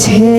제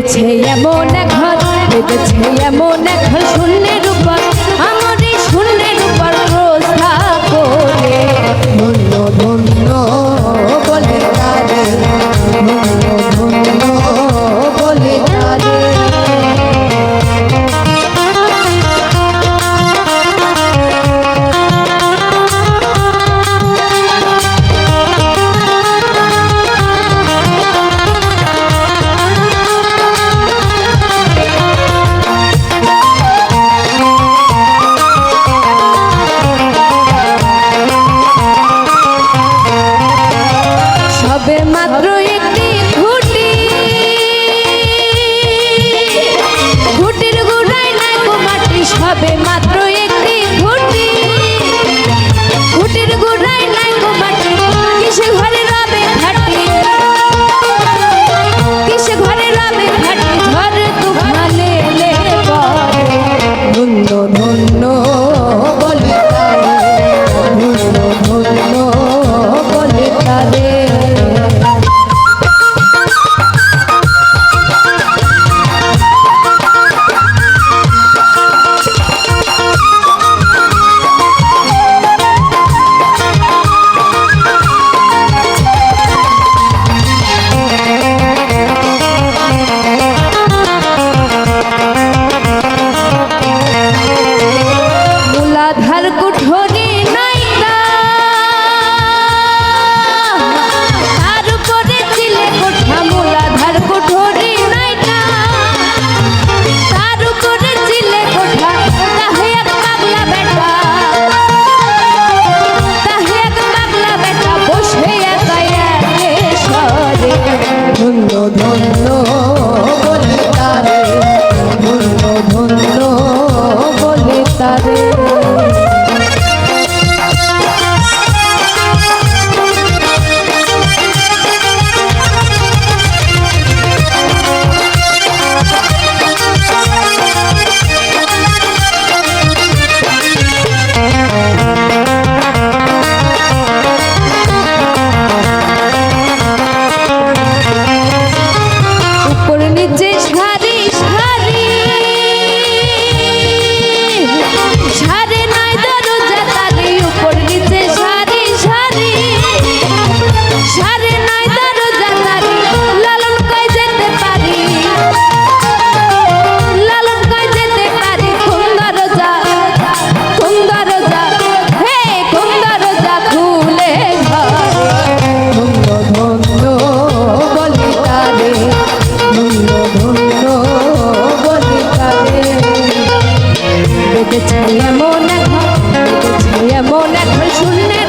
বেঁধেছে এমন এক ঘর বেঁধেছে এমন এক ঘর শূন্যের উপর। ধন্য দেখেছি এমন এখন দেখেছি এমন এখন শুনলে